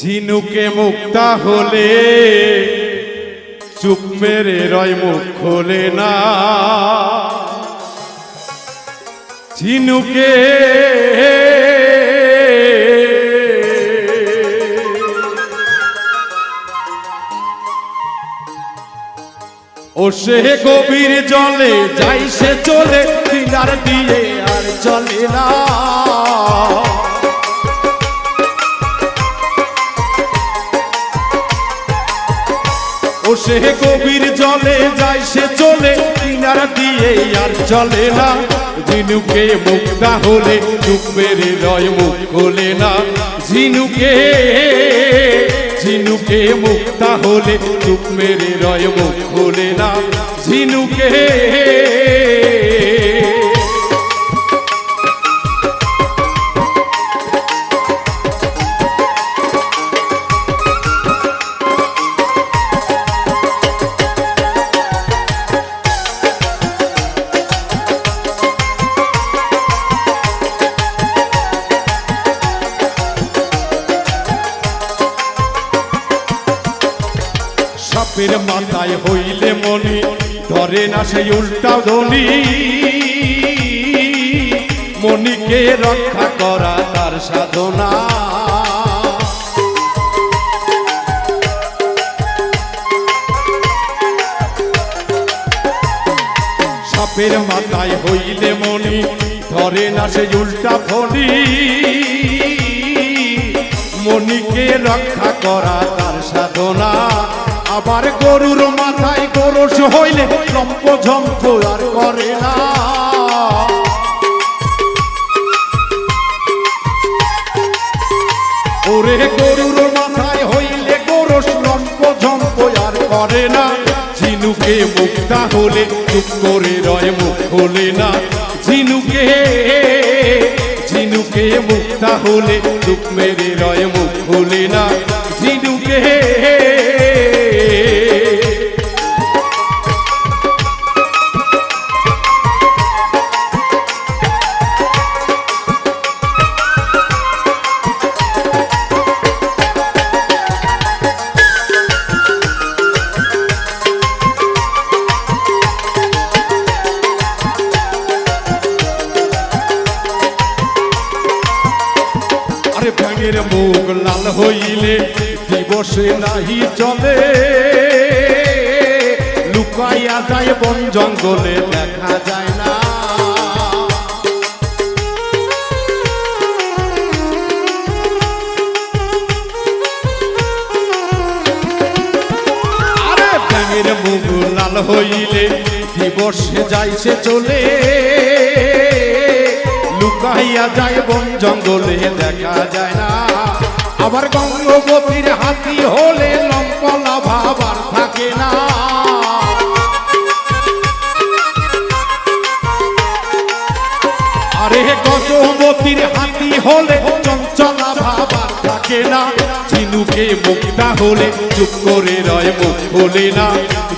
ঝিনুকে মুক্তা হলে, চুপ মেরে রয় মুখ খোলে না। ঝিনুকে ও সে গভীর জলে, যাই সে চলে, কিনার দিয়ে আর চলে না। সে গভীর জলে যায়, সে চলে। কিনারা দিয়ে আর চলে না। ঝিনুকে মুক্তা হলে চুপ মেরে রয় মুখ খোলে না। ঝিনুকে ঝিনুকে মুক্তা হলে চুপ মেরে রয় মুখ খোলে না। ঝিনুকে সাপের মাথায় হইলে মনি, ধরে না সেই উল্টা ধনি মনিকে রক্ষা করা তার সাধনা। সাপের মাথায় হইলে মনি, ধরে না সেই উল্টা ফনি মনিকে রক্ষা করা তার সাধনা। আবার গরুর মাথায় গরস হইলে লম্প ঝম্প আর করে না। ওরে গরুর মাথায় হইলে গরস লম্প ঝম্প আর করে না। ঝিনুকে মুক্তা হলে চুপ করে রয় মুখ খোলে না। ঝিনুকে ঝিনুকে মুক্তা হলে চুপ মেরে রয় মুখ খোলে না। ঝিনুকে হইলে দিবসে নাহি চলে। লুকাইয়া যায় বন জঙ্গলে, দেখা যায় না। হইলে দিবসে যাইছে চলে। লুকাইয়া যায় বন জঙ্গলে, দেখা যায় আবার গঙ্গবতীর হাতি হলে লম্পলা ভাবার থাকে না। আরে গজবতীর হাতি হলে চঞ্চলা ভাবার থাকে না। ঝিনুকে মুক্তা হলে চুপ করে রয় মুখ খোলে না।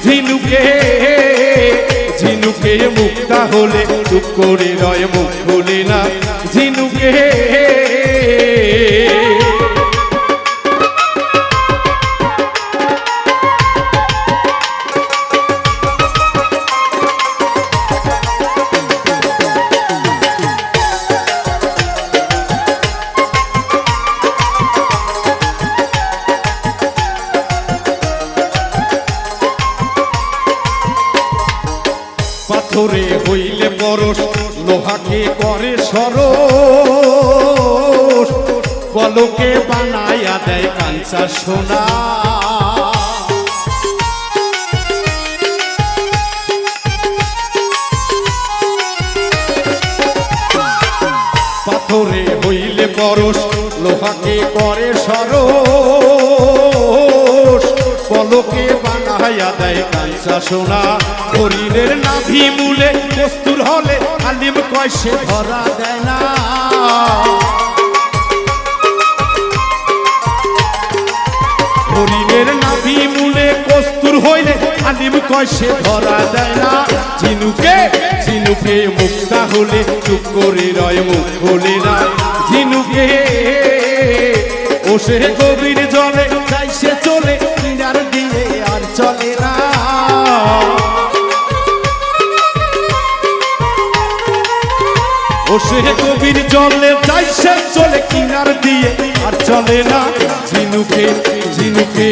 ঝিনুকে ঝিনুকে মুক্তা হলে চুপ করে রয় মুখ খোলে না। ঝিনুকে পাথরে হইলে পরশ, লোহাকে করে সরস পলকে বানাইয়া দেয় কাঞ্চা সোনা। পাথরে হইলে পরশ, লোহাকে করে সরস পলকে বানাইয়া দেয় কাঞ্চা সোনা। হরিণের নাভি মূলে কস্তুর হলে আলিম কয়সে ধরা দেয় না। হরিণের নাভি মূলে কস্তুর হইলে আলিম কয়সে ধরা দেয় না। ঝিনুকে ঝিনুকে মুক্তা হলে চুপ করে রয় মুখ খোলে না। ঝিনুকে, ও সে গভীর জলে যাই সে চলে ও সে গভীর জলে যাই সে চলে কিনার দিয়ে। আর চলে না, ঝিনুকে ঝিনুকে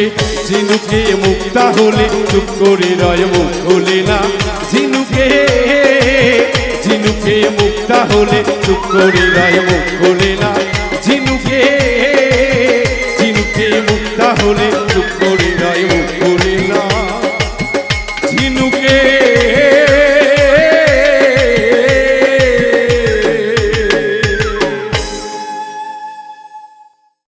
ঝিনুকে মুক্তা হলে, চুপ করে রয় মুখ হলে না। ঝিনুকে ঝিনুকে মুক্তা হলে, চুপ করে রয় মুখ হলে না।